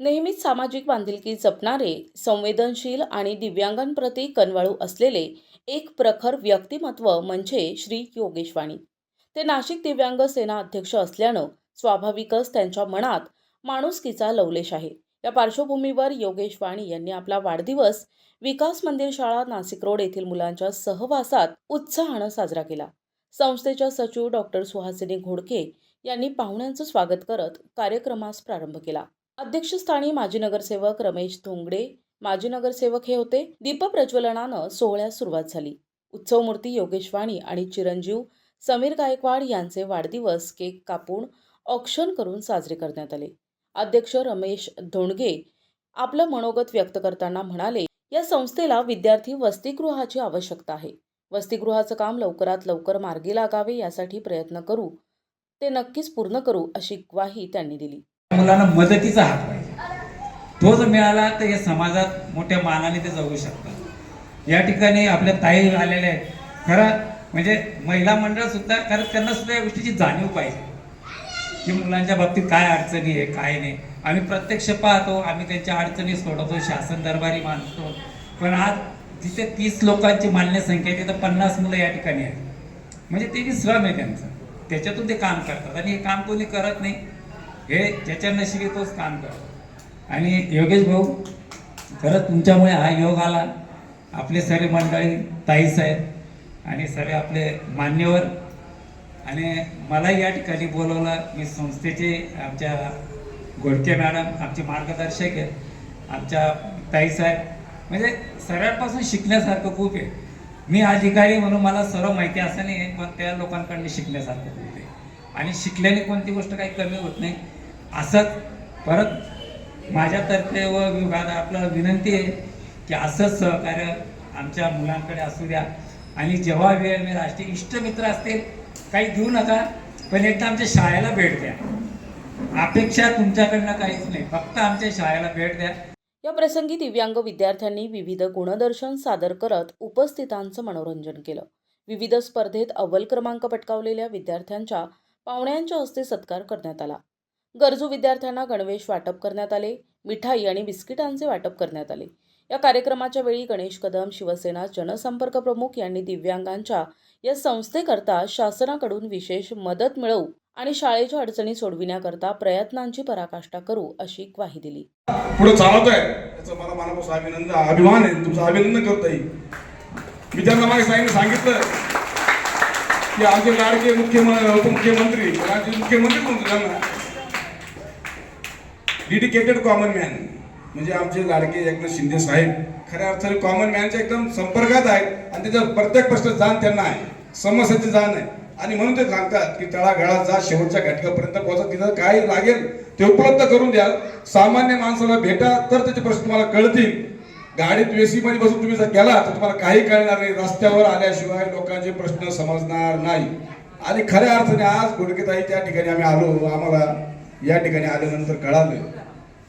नेहमीच सामाजिक बांधिलकी जपणारे संवेदनशील आणि दिव्यांगांप्रती कनवाळू असलेले एक प्रखर व्यक्तिमत्व म्हणजे श्री योगेशवाणी. ते नाशिक दिव्यांग सेना अध्यक्ष असल्यानं स्वाभाविकच त्यांच्या मनात माणुसकीचा लवलेश आहे. या पार्श्वभूमीवर योगेश वाणी यांनी आपला वाढदिवस विकास मंदिर शाळा नाशिक रोड येथील मुलांच्या सहवासात उत्साहानं साजरा केला. संस्थेच्या सचिव डॉक्टर सुहासिनी घोडके यांनी पाहुण्यांचं स्वागत करत कार्यक्रमास प्रारंभ केला. अध्यक्षस्थानी माजी नगरसेवक रमेश धोंगडे माजी नगरसेवक हे होते दीपप्रज्वलनानं सोहळ्यास सुरुवात झाली. उत्सवमूर्ती योगेश वाणी आणि चिरंजीव समीर गायकवाड यांचे वाढदिवस केक कापून ऑक्शन करून साजरे करण्यात आले. अध्यक्ष रमेश धोंडगे आपलं मनोगत व्यक्त करताना म्हणाले या संस्थेला विद्यार्थी वसतिगृहाची आवश्यकता आहे. वसतिगृहाचं काम लवकरात लवकर मार्गी लागावे यासाठी प्रयत्न करू. ते नक्कीच पूर्ण करू अशी ग्वाही त्यांनी दिली. मुलांना मदतीचा हात पाहिजे. तो जर मिळाला तर हे समाजात मोठ्या मानाने ते जगू शकतात. या ठिकाणी आपल्या ताई आलेल्या आहेत. खरं म्हणजे महिला मंडळ सुद्धा खरं त्यांना सुद्धा या गोष्टीची जाणीव पाहिजे. की मुलांच्या बाबतीत काय अडचणी आहे काय नाही. आम्ही प्रत्यक्ष पाहतो आम्ही त्यांच्या अडचणी सोडवतो शासन दरबारी मानतो. पण आज जिथे तीस लोकांची मान्य संख्या आहे तिथं पन्नास मुलं या ठिकाणी आहेत. म्हणजे ते श्रम आहे त्यांचं. त्याच्यातून ते काम करतात. आणि हे काम कोणी करत नाही. हे ज्याच्या नशिबी तोच काम करतो. आणि योगेश भाऊ खरंच तुमच्यामुळे हा योग आला. आपले सर्व मंडळी ताई साहेब आणि सर्व आपले मान्यवर. आणि मला या ठिकाणी बोलवलं मी संस्थेचे आमच्या गोडके मॅडम आमचे मार्गदर्शक आहेत आमच्या ताई साहेब. म्हणजे सगळ्यांपासून शिकण्यासारखं खूप आहे. मी अधिकारी म्हणून मला सर्व माहिती असं नाही आहे पण त्या लोकांकडनं शिकण्यासारखं खूप आहे. आणि शिकल्याने कोणती गोष्ट काही कमी होत नाही. असंच परत माझ्यातर्फे व विभाग आपलं विनंती आहे की असंच सहकार्य आमच्या मुलांकडे असू द्या. आणि जेव्हा वेळ मी राष्ट्रीय इष्टमित्र असतील काही देऊ नका पण एकदा आमच्या शाळेला भेट द्या. अपेक्षा तुमच्याकडनं काहीच नाही फक्त आमच्या शाळेला भेट द्या. या प्रसंगी दिव्यांग विद्यार्थ्यांनी विविध गुणदर्शन सादर करत उपस्थितांचं मनोरंजन केलं. विविध स्पर्धेत अव्वल क्रमांक पटकावलेल्या विद्यार्थ्यांच्या पाहुण्यांच्या हस्ते सत्कार करण्यात आला. गरजू विद्यार्थ्यांना गणवेश वाटप करण्यात आले मिठाई आणि बिस्किटांचे वाटप करण्यात आले. या कार्यक्रमाच्या वेळी गणेश कदम शिवसेना जनसंपर्क प्रमुख यांनी दिव्यांगांच्या या संस्थेकरता शासनाकडून विशेष मदत मिळवू आणि शाळेच्या अडचणी सोडविण्याकरता प्रयत्नांची पराकाष्ठा करू अशी ग्वाही दिली. पुढे चालत आहे याचा मला मनापासून अभिनंदन अभिमान आहे. तुमचं अभिनंदन करत आहे मी त्यांना मागे साईने सांगितलं की आमचे लाडके मुख्यमंत्री उपमुख्यमंत्री राज्य मुख्यमंत्री म्हणतो त्यांना डेडिकेटेड कॉमन मॅन म्हणजे आमचे लाडके एकनाथ शिंदे साहेब खऱ्या अर्थाने कॉमन मॅनच्या एकदम संपर्कात आहेत आणि त्याच्या प्रत्येक प्रश्न जाण त्यांना आहे. समस्याची जाण आहे. आणि म्हणून ते सांगतात की तळागाळात जा शेवटच्या घटकापर्यंत पोहोचा. तिथं काय लागेल ते उपलब्ध करून द्या सामान्य माणसाला भेटा तर त्याचे प्रश्न तुम्हाला कळतील. गाडीत वेसी मध्ये बसून तुम्ही जर गेला तर तुम्हाला काही कळणार नाही. रस्त्यावर आल्याशिवाय लोकांचे प्रश्न समजणार नाही. आणि खऱ्या अर्थाने आज गुडकेताई त्या ठिकाणी आम्ही आलो. आम्हाला या ठिकाणी आल्यानंतर कळालं.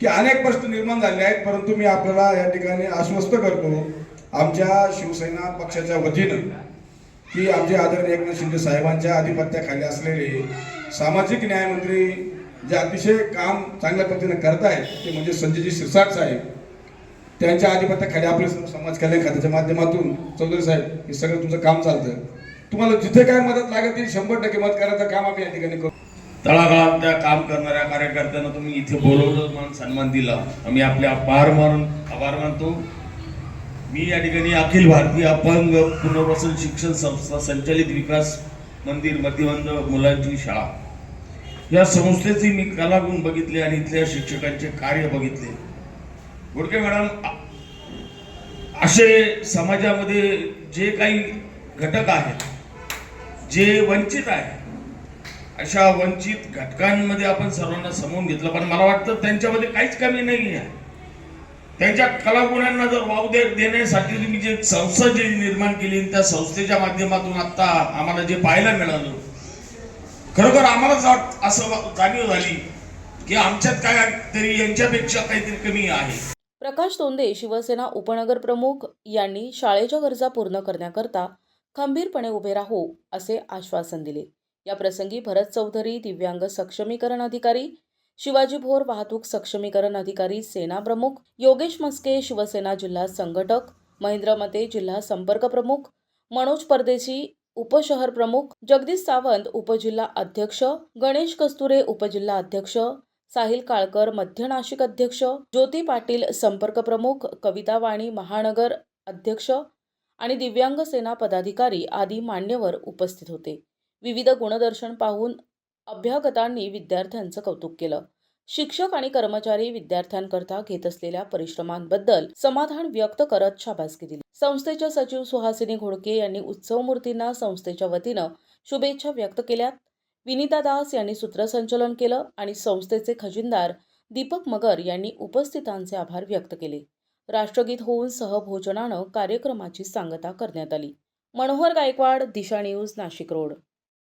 की अनेक प्रश्न निर्माण झाले आहेत परंतु मी आपल्याला या ठिकाणी आश्वस्त करतो आमच्या शिवसेना पक्षाच्या वतीनं की आमचे आदरणीय एकनाथ शिंदे साहेबांच्या आधिपत्याखाली असलेले सामाजिक न्यायमंत्री जे अतिशय काम चांगल्या पद्धतीने करतायत ते म्हणजे संजयजी शिरसाट साहेब. त्यांच्या आधिपत्याखाली आपले समाज कल्याण खात्याच्या माध्यमातून चौधरी साहेब हे सगळं तुमचं काम चालतं तुम्हाला जिथे काय मदत लागेल ती शंभर टक्के मदत करायचं काम आम्ही या ठिकाणी करू. तळागाळात त्या काम करणाऱ्या कार्यकर्त्यांना तुम्ही इथे बोलवलं म्हणून सन्मान दिला. आम्ही आपले आभार मानून आभार मानतो. मी या ठिकाणी अखिल भारतीय अपंग पुनर्वसन शिक्षण संस्था संचालित विकास मंदिर मध्यमंद मुलांची शाळा. या संस्थेचे मी कलागुण बघितले आणि इथल्या शिक्षकांचे कार्य बघितले. गोडके मॅडम असे समाजामध्ये जे काही घटक आहेत जे वंचित आहेत अशा वंचित घटकांमध्ये आपण सर्वांना समोर घेतलं. पण मला वाटतं त्यांच्यामध्ये काहीच कमी नाही आहे. त्यांच्या कलागुणांना जर वाव दे देण्यासाठी तुम्ही जे संस्था जे निर्माण केली त्या संस्थेच्या माध्यमातून आता आम्हाला जे पाहायला मिळालं. खरोखर आम्हाला असं जाणीव झाली की आमच्यात काय तरी यांच्यापेक्षा काहीतरी कमी आहे. प्रकाश तोंडे शिवसेना उपनगर प्रमुख यांनी शाळेच्या गरजा पूर्ण करण्याकरता खंबीरपणे उभे राहू असे आश्वासन दिले. या प्रसंगी भरत चौधरी दिव्यांग सक्षमीकरण अधिकारी शिवाजी भोर वाहतूक सक्षमीकरण अधिकारी सेना प्रमुख योगेश मस्के शिवसेना जिल्हा संघटक महेंद्र मते जिल्हा संपर्क प्रमुख मनोज परदेशी उपशहर प्रमुख जगदीश सावंत उपजिल्हा अध्यक्ष गणेश कस्तुरे उपजिल्हा अध्यक्ष साहिल काळकर मध्य नाशिक अध्यक्ष ज्योती पाटील संपर्क प्रमुख कविता वाणी महानगर अध्यक्ष आणि दिव्यांग सेना पदाधिकारी आदी मान्यवर उपस्थित होते. विविध गुणदर्शन पाहून अभ्यागतांनी विद्यार्थ्यांचं कौतुक केलं. शिक्षक आणि कर्मचारी विद्यार्थ्यांकरता घेत असलेल्या परिश्रमांबद्दल समाधान व्यक्त करत शाबासकी दिली. संस्थेच्या सचिव सुहासिनी घोडके यांनी उत्सव मूर्तींना संस्थेच्या वतीनं शुभेच्छा व्यक्त केल्यात. विनिता दास यांनी सूत्रसंचलन केलं आणि संस्थेचे खजिनदार दीपक मगर यांनी उपस्थितांचे आभार व्यक्त केले. राष्ट्रगीत होऊन सहभोजनानं कार्यक्रमाची सांगता करण्यात आली. Manohar Gaikwad Disha news Nashik road.